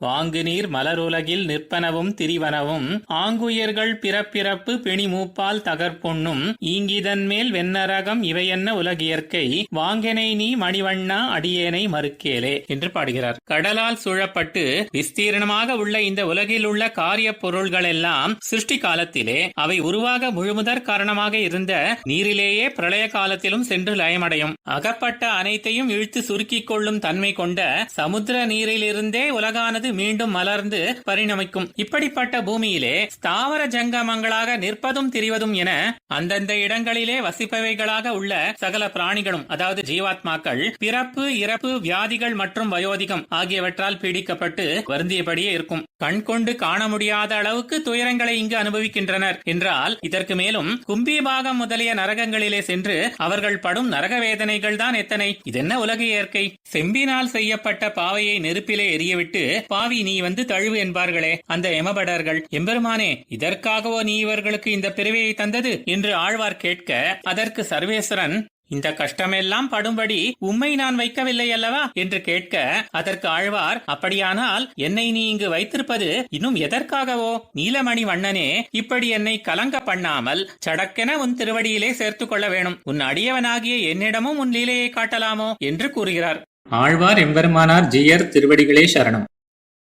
வாங்குநீர் மலருலகில் நிற்பனவும் திரிவனவும் ஆங்குயர்கள் பிறப்பிறப்பு பிணி மூப்பால் தகர்ப்பொன்னும் ஈங்கிதன் மேல் வெண்ணரகம் இவையென்ன உலகியற்கை? வாங்கனை நீ மணிவண்ணா அடியேனை மறுக்கேலே என்று பாடுகிறார். கடலால் சூழப்பட்டு விஸ்தீர்ணமாக உள்ள இந்த உலகில் உள்ள காரிய பொருள்கள் எல்லாம் சிருஷ்டி காலத்திலே அவை உருவாக முழுமுதற் காரணமாக இருந்த நீரிலேயே பிரளய காலத்திலும் சென்று லயமடையும். அகப்பட்ட அனைத்தையும் இழுத்து சுருக்கிக் கொள்ளும் தன்மை கொண்ட சமுத்திர நீரிலிருந்தே உலகானது மீண்டும் மலர்ந்து பரிணமிக்கும். இப்படிப்பட்ட பூமியிலே ஸ்தாவர ஜங்கமங்களாக நிற்பதும் திரிவதும் என அந்தந்த இடங்களிலே வசிப்பவைகளாக உள்ள சகல பிராணிகளும் அதாவது ஜீவாத்மாக்கள் பிறப்பு இறப்பு வியாதிகள் மற்றும் வயோதிகம் ஆகியவற்றால் பீடிக்கப்பட்டு வருந்தியபடியே இருக்கும். கண் கொண்டு காண முடியாத அளவுக்கு துயரங்களை இங்கு அனுபவிக்கின்றனர். என்றால் இதற்கு மேலும் கும்பி பாகம் முதலிய நரகங்களிலே சென்று அவர்கள் படும் நரக வேதனைகள் தான் எத்தனை இதென்ன உலக இயற்கை? செம்பினால் செய்யப்பட்ட பாவையை நெருப்பிலே எரியவிட்டு பாவி நீ வந்து தழுவு என்பார்களே அந்த எமபடர்கள். எம்பெருமானே இதற்காகவோ நீ இவர்களுக்கு இந்த பிறவியை தந்தது? என்று ஆழ்வார் கேட்க அதற்கு சர்வேஸ்வரன் இந்த கஷ்டமெல்லாம் படும்படி உம்மை நான் வைக்கவில்லை அல்லவா? என்று கேட்க அதற்கு ஆழ்வார் அப்படியானால் என்னை நீ இங்கு வைத்திருப்பது இன்னும் எதற்காகவோ? நீலமணி வண்ணனே இப்படி என்னை கலங்க பண்ணாமல் சடக்கென உன் திருவடியிலே சேர்த்து கொள்ள வேணும். உன் அடியவனாகிய என்னிடமும் உன் லீலையை காட்டலாமோ? என்று கூறுகிறார். ஆழ்வார் எம்பெருமானார் ஜியர் திருவடிகளே சரணம்.